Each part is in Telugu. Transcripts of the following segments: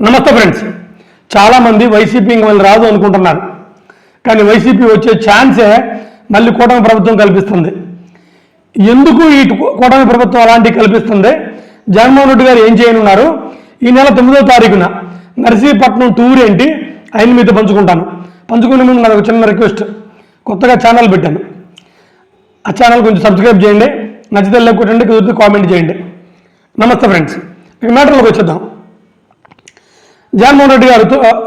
నమస్తే ఫ్రెండ్స్. చాలామంది వైసీపీ ఇంక మళ్ళీ రాదు అనుకుంటున్నారు. కానీ వైసీపీ వచ్చే ఛాన్సే మళ్ళీ కూటమి ప్రభుత్వం కల్పిస్తుంది. ఎందుకు ఈ కూటమి ప్రభుత్వం అలాంటివి కల్పిస్తుంది? జగన్మోహన్ రెడ్డి గారు ఏం చేయనున్నారు? ఈ నెల తొమ్మిదో తారీఖున నర్సీపట్నం టూర్ ఏంటి? ఆయన మీతో పంచుకుంటాను. పంచుకునే ముందు నాకు చిన్న రిక్వెస్ట్. కొత్తగా ఛానల్ పెట్టాను. ఆ ఛానల్ కొంచెం సబ్స్క్రైబ్ చేయండి. నచ్చితే లేకుంటే కుదిరితే కామెంట్ చేయండి. నమస్తే ఫ్రెండ్స్. ఇక మ్యాటర్లోకి వచ్చేద్దాం. జగన్మోహన్ రెడ్డి గారు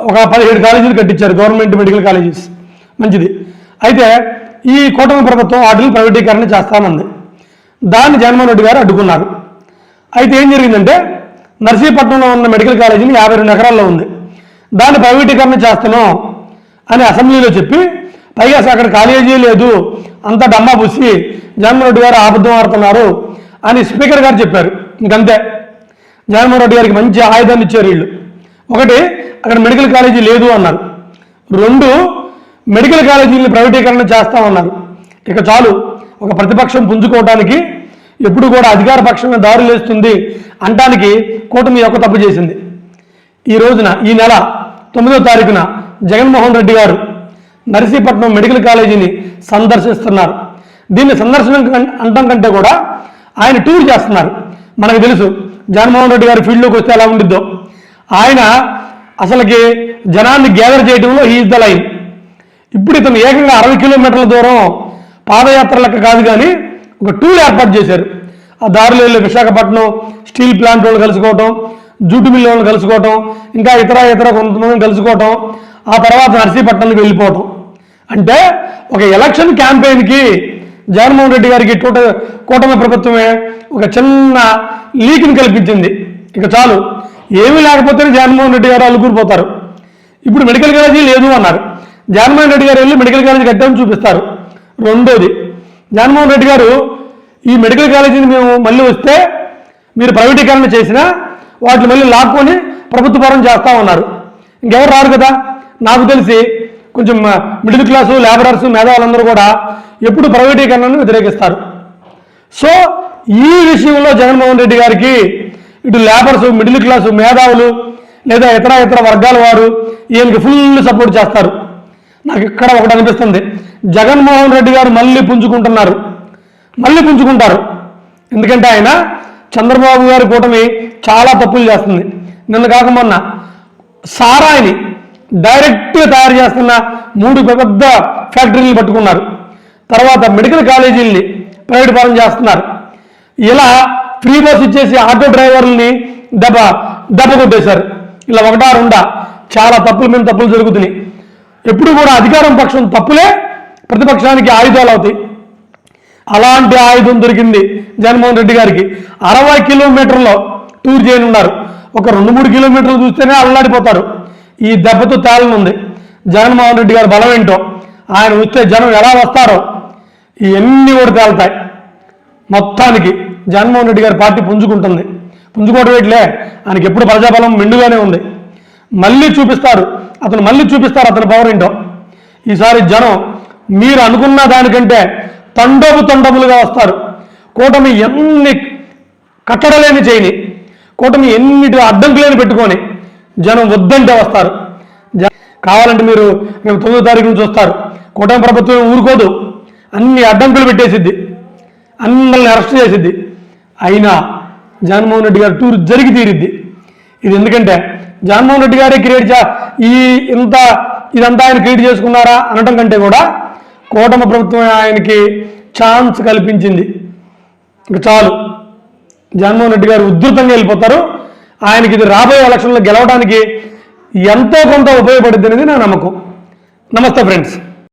ఒక పదిహేడు కాలేజీలు కట్టించారు గవర్నమెంట్ మెడికల్ కాలేజెస్. మంచిది. అయితే ఈ కూటమి ప్రభుత్వం వాటిని ప్రైవేటీకరణ చేస్తామంది. దాన్ని జగన్మోహన్ రెడ్డి గారు అడ్డుకున్నారు. అయితే ఏం జరిగిందంటే నర్సీపట్నంలో ఉన్న మెడికల్ కాలేజీని యాభై రెండు ఎకరాల్లో ఉంది. దాన్ని ప్రైవేటీకరణ చేస్తున్నాం అని అసెంబ్లీలో చెప్పి పైగా అసలు అక్కడ కాలేజీ లేదు అంత డమ్మా పుసి జగన్మోహన్ రెడ్డి గారు అబద్ధం ఆడుతున్నారు అని స్పీకర్ గారు చెప్పారు. ఇంకంతే. జగన్మోహన్ రెడ్డి గారికి మంచి ఆయుధాన్ని ఇచ్చారు వీళ్ళు. ఒకటి అక్కడ మెడికల్ కాలేజీ లేదు అన్నారు. రెండు మెడికల్ కాలేజీని ప్రైవేటీకరణ చేస్తామన్నారు ఇక చాలు ఒక ప్రతిపక్షం పుంజుకోవడానికి ఎప్పుడు కూడా అధికార పక్షమే దారులు వేస్తుంది అంటానికి కూటమి యొక్క తప్పు చేసింది. ఈ రోజున ఈ నెల తొమ్మిదో తారీఖున జగన్మోహన్ రెడ్డి గారు నర్సీపట్నం మెడికల్ కాలేజీని సందర్శిస్తున్నారు. దీన్ని సందర్శనం కం- అంటం కంటే కూడా ఆయన టూర్ చేస్తున్నారు. మనకు తెలుసు జగన్మోహన్ రెడ్డి గారి ఫీల్డ్లోకి వస్తే ఎలా ఉండిద్దో. ఆయన అసలుకి జనాన్ని గ్యాదర్ చేయడంలో హీఈస్ ద లైన్ ఇప్పుడు ఇతను ఏకంగా అరవై కిలోమీటర్ల దూరం పాదయాత్ర లెక్క కాదు కానీ ఒక టూర్ ఏర్పాటు చేశారు. ఆ దారిలో వెళ్ళి విశాఖపట్నం స్టీల్ ప్లాంట్ వాళ్ళు కలుసుకోవటం జూటు మిల్ వాళ్ళు కలుసుకోవటం ఇంకా ఇతర ఇతర కొంతమంది కలుసుకోవటం ఆ తర్వాత నర్సీపట్నానికి వెళ్ళిపోవటం. అంటే ఒక ఎలక్షన్ క్యాంపెయిన్కి జగన్మోహన్ రెడ్డి గారికి టూట కూటమి ప్రభుత్వమే ఒక చిన్న లీక్ని కల్పించింది. ఇక చాలు. ఏమీ లేకపోతేనే జగన్మోహన్ రెడ్డి గారు అలుగురిపోతారు ఇప్పుడు మెడికల్ కాలేజీ లేదు అన్నారు. జగన్మోహన్ రెడ్డి గారు వెళ్ళి మెడికల్ కాలేజీ కట్టామని చూపిస్తారు. రెండోది జగన్మోహన్ రెడ్డి గారు ఈ మెడికల్ కాలేజీని మేము మళ్ళీ వస్తే మీరు ప్రైవేటీకరణ చేసినా వాటిని మళ్ళీ లాక్కొని ప్రభుత్వ పరం చేస్తామన్నారు ఇంకెవరు రారు కదా? నాకు తెలిసి కొంచెం మిడిల్ క్లాసు లేబరర్స్ మేధావులందరూ కూడా ఎప్పుడు ప్రైవేటీకరణను వ్యతిరేకిస్తారు. సో ఈ విషయంలో జగన్మోహన్ రెడ్డి గారికి ఇటు లేబర్స్ మిడిల్ క్లాసు మేధావులు లేదా ఇతర ఇతర వర్గాల వారు ఈయనకి ఫుల్ సపోర్ట్ చేస్తారు. నాకు ఇక్కడ ఒకటి అనిపిస్తుంది. జగన్మోహన్ రెడ్డి గారు మళ్ళీ పుంజుకుంటున్నారు. మళ్ళీ పుంజుకుంటారు. ఎందుకంటే ఆయన చంద్రబాబు గారి కూటమి చాలా తప్పులు చేస్తుంది. నిన్న కాక మొన్న సారాయిని డైరెక్ట్గా తయారు చేస్తున్న మూడు పెద్ద ఫ్యాక్టరీలు పట్టుకున్నారు. తర్వాత మెడికల్ కాలేజీల్ని ప్రైవేట్ పరం చేస్తున్నారు. ఇలా ఫ్రీ బస్ ఇచ్చేసి ఆటో డ్రైవర్లని దెబ్బ దెబ్బ కొట్టేశారు. ఇలా ఒకటా రెండా చాలా తప్పుల మీద తప్పులు జరుగుతున్నాయి. ఎప్పుడు కూడా అధికారం పక్షం తప్పులే ప్రతిపక్షానికి ఆయుధాలు అవుతాయి. అలాంటి ఆయుధం దొరికింది జగన్మోహన్ రెడ్డి గారికి. అరవై కిలోమీటర్లో టూర్ చేయనున్నారు ఒక రెండు మూడు కిలోమీటర్లు చూస్తేనే అల్లాడిపోతారు. ఈ దెబ్బతో తేలనుంది. జగన్మోహన్ రెడ్డి గారి బలం ఏంటో ఆయన వస్తే జనం ఎలా వస్తారో ఇవన్నీ కూడా తేలుతాయి. మొత్తానికి జగన్మోహన్ రెడ్డి గారి పార్టీ పుంజుకుంటుంది. పుంజుకోవడం వేట్లే ఆయనకి ఎప్పుడు ప్రజాబలం మెండుగానే ఉంది. మళ్ళీ చూపిస్తారు. అతను మళ్ళీ చూపిస్తారు అతని పవర్ ఏంటో. ఈసారి జనం మీరు అనుకున్న దానికంటే తండోపు తండములుగా వస్తారు. కూటమి ఎన్ని కట్టడలేని చేయని కూటమి ఎన్నిటి అడ్డంకులేని పెట్టుకొని జనం వద్దంటే వస్తారు. జ- కావాలంటే మీరు మేము తొమ్మిదో తారీఖు నుంచి వస్తారు. కూటమి ప్రభుత్వం ఊరుకోదు. అన్ని అడ్డంకులు పెట్టేసిద్ది. అందరిని అరెస్ట్ చేసిద్ది. అయినా జగన్మోహన్ రెడ్డి గారు టూర్ జరిగి తీరిద్ది. ఇది ఎందుకంటే జగన్మోహన్ రెడ్డి గారే క్రియేట్ చే ఈ ఇంత ఇదంతా ఆయన క్రియేట్ చేసుకున్నారా అనటం కంటే కూడా కూటమి ప్రభుత్వం ఆయనకి ఛాన్స్ కల్పించింది. ఇక చాలు. జగన్మోహన్ రెడ్డి గారు ఉధృతంగా వెళ్ళిపోతారు. ఆయనకి ఇది రాబోయే ఎలక్షన్లో గెలవడానికి ఎంతో కొంత ఉపయోగపడుతుంది అనేది నా నమ్మకం. నమస్తే ఫ్రెండ్స్.